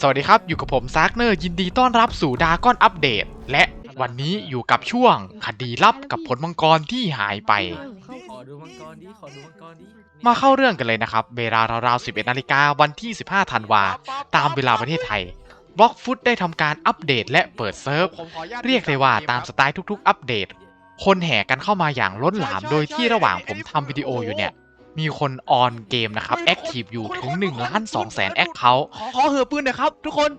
สวัสดีครับ อยู่กับผมซากเนอร์ยินดีต้อนรับสู่ดาก้อนอัปเดต และวันนี้อยู่กับช่วงคดีลับกับผลมังกรที่หายไป ขอดูมังกรดิขอดูมังกรดิมาเข้าเรื่องกันเลยนะครับ เวลาราวๆ 11 นาฬิกาวันที่ 15 ธันวา ตามเวลาประเทศไทยบล็อกฟุตได้ทำการอัปเดตและเปิดเซิร์ฟ เรียกได้ว่าตามสไตล์ทุกๆ อัปเดต คนแห่กันเข้ามาอย่างล้นหลามโดยที่ระหว่างผมทำวิดีโออยู่เนี่ย มีคนออนเกมนะครับแอคทีฟอยู่ถึง1ล้าน2แสนแอคเคาท์ขอขอเหอะปืนหน่อยครับ ทุกคน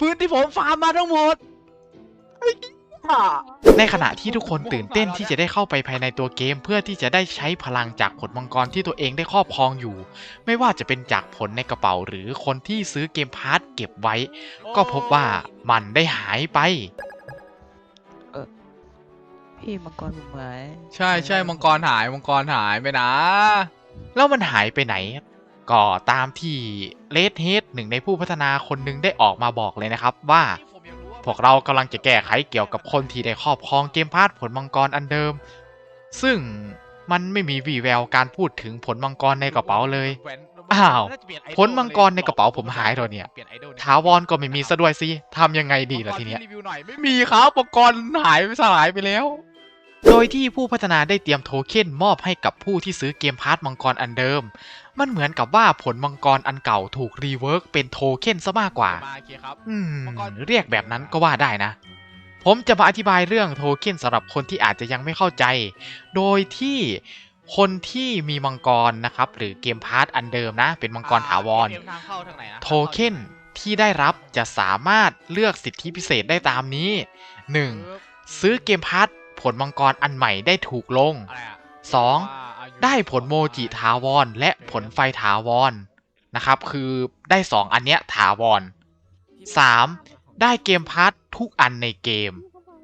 ปืนที่ผมฟาร์มมาทั้งหมดไอ้ห่าในขณะที่ทุกคนตื่นเต้นที่จะได้เข้าไปภายในตัวเกม เพื่อที่จะได้ใช้พลังจากผลมังกรที่ตัวเองได้ครอบครองอยู่ ไม่ว่าจะเป็นจากผลในกระเป๋าหรือคนที่ซื้อเกมพาร์ทเก็บไว้ ก็พบว่ามันได้หายไปพี่มังกรผมหายใช่ใช่มังกรหายมังกรหายไปนะ แล้วมันหายไปไหน ก็ตามที่เลดเฮดหนึ่งในผู้พัฒนาคนหนึ่งได้ออกมาบอกเลยนะครับว่า พวกเรากำลังจะแก้ไขเกี่ยวกับคนที่ได้ครอบครองเกมพาร์ทผลมังกรอันเดิม ซึ่งมันไม่มีวีแววการพูดถึงผลมังกรในกระเป๋าเลย อ้าว ผลมังกรในกระเป๋าผมหายเหรอเนี่ยถาวรก็ไม่มีซะด้วยสิทำยังไงดีล่ะทีเนี้ยรีวิวหน่อยไม่มีครับมังกรหายไปสลายไปแล้ว โดยที่ผู้พัฒนาได้เตรียมโทเค็นมอบให้กับผู้ที่ซื้อเกมพาร์ทมังกรอันเดิม มันเหมือนกับว่าผลมังกรอันเก่าถูกรีเวิร์กเป็นโทเค็นซะมากกว่ามาโอเคครับอืมมังกรเรียกแบบนั้นก็ว่าได้นะ ผมจะมาอธิบายเรื่องโทเค็นสำหรับคนที่อาจจะยังไม่เข้าใจ โดยที่คนที่มีมังกรนะครับ หรือเกมพาร์ทอันเดิมนะ เป็นมังกรถาวรเกมทางเข้าทางไหนนะโทเค็นที่ได้รับจะสามารถเลือกสิทธิพิเศษได้ตามนี้ 1. ซื้อเกมพาร์ท ผลมังกรอันใหม่ได้ถูกลงอะไรอะ 2. ว่าอายุได้ผลโมจิถาวร และผลไฟถาวรนะครับ คือได้ 2 อันเนี้ยถาวร 3. ได้เกมพาร์ททุกอันในเกม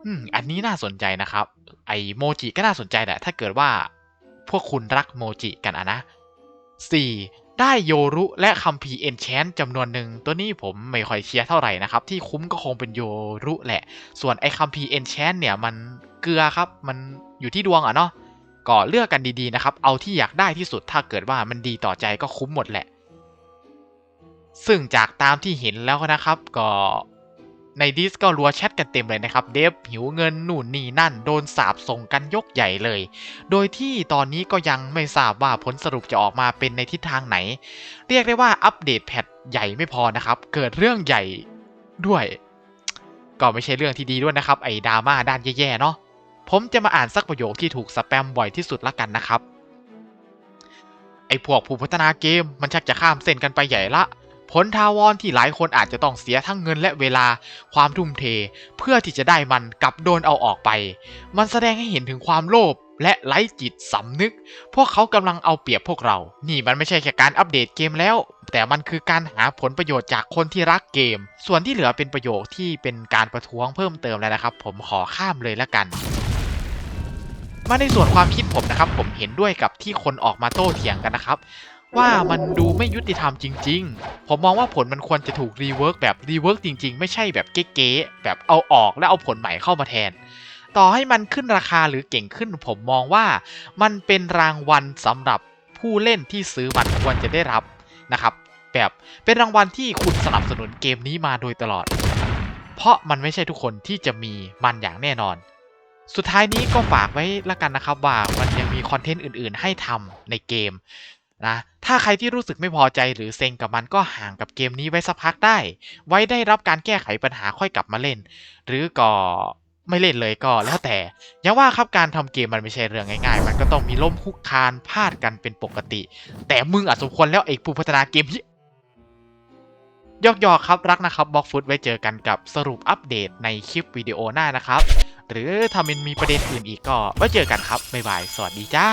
อืมอันนี้น่าสนใจนะครับ ไอโมจิก็น่าสนใจแหละ ถ้าเกิดว่าพวกคุณรักโมจิกันอะนะ 4. ได้โยรุและคัมภีร์เอนแชนจำนวนหนึ่ง ตัวนี้ผมไม่ค่อยเชียร์เท่าไหร่นะครับ ที่คุ้มก็คงเป็นโยรุแหละ ส่วนไอคัมภีร์เอนแชนเนี่ยมันเกลือครับ มันอยู่ที่ดวงอะเนาะก็เลือกกันดีๆนะครับ เอาที่อยากได้ที่สุดถ้าเกิดว่ามันดีต่อใจก็คุ้มหมดแหละ ซึ่งจากตามที่เห็นแล้วนะครับ ก็ ในดิสก็รัวแชทกันเต็มเลยนะครับ เดฟหิวเงินหนู่นนี่นั่น โดนสาบส่งกันยกใหญ่เลย โดยที่ตอนนี้ก็ยังไม่ทราบว่าผลสรุปจะออกมาเป็นในทิศทางไหน เรียกได้ว่าอัปเดตแพทใหญ่ไม่พอนะครับ เกิดเรื่องใหญ่ด้วย ก็ไม่ใช่เรื่องที่ดีด้วยนะครับ ไอ้ดราม่าด้านแย่ๆเนาะผมจะมาอ่านสักประโยคที่ถูกสแปมบ่อยที่สุดละกันนะครับไอ้พวกผู้พัฒนาเกมมันชักจะข้ามเส้นกันไปใหญ่ละ ผลทาวรที่หลายคนอาจจะต้องเสียทั้งเงินและเวลาความทุ่มเท เพื่อที่จะได้มันกลับโดนเอาออกไป มันแสดงให้เห็นถึงความโลภและไร้จิตสำนึก พวกเขากำลังเอาเปรียบพวกเรา นี่มันไม่ใช่แค่การอัปเดตเกมแล้ว แต่มันคือการหาผลประโยชน์จากคนที่รักเกม ส่วนที่เหลือเป็นประโยคที่เป็นการประท้วงเพิ่มเติมแล้วนะครับ ผมขอข้ามเลยละกัน มาในส่วนความคิดผมนะครับ ผมเห็นด้วยกับที่คนออกมาโต้เถียงกันนะครับ ว่ามันดูไม่ยุติธรรมจริง ๆ ผมมองว่าผลมันควรจะถูกรีเวิร์กแบบรีเวิร์กจริง ๆ ไม่ใช่แบบเก๊ๆแบบเอาออกแล้วเอาผลใหม่เข้ามาแทน ต่อให้มันขึ้นราคาหรือเก่งขึ้น ผมมองว่ามันเป็นรางวัลสำหรับผู้เล่นที่ซื้อมันควรจะได้รับนะครับ แบบเป็นรางวัลที่คุณสนับสนุนเกมนี้มาโดยตลอด เพราะมันไม่ใช่ทุกคนที่จะมีมันอย่างแน่นอนสุดท้ายนี้ก็ฝากไว้ละกันนะครับว่ามันยังมีคอนเทนต์อื่นๆ ให้ทำในเกม นะถ้าใครที่รู้สึกไม่พอใจหรือเซ็งกับมันก็ห่างกับเกมนี้ไว้สักพักได้ ไว้ได้รับการแก้ไขปัญหาค่อยกลับมาเล่น หรือก็ไม่เล่นเลยก็แล้วแต่ย่างว่าครับการทำเกมมันไม่ใช่เรื่องง่ายๆ มันก็ต้องมีล้มคุกคานพลาดกันเป็นปกติ แต่มึงอาจสมควรแล้วไอ้ผู้พัฒนาเกมที่ยอกยอกๆครับรักนะครับบล็อกฟุตไว้เจอกันกับสรุปอัปเดตในคลิปวิดีโอหน้านะครับ หรือถ้ามันมีประเด็นอื่นอีกก็ไว้เจอกันครับบ๊ายบายสวัสดีจ้า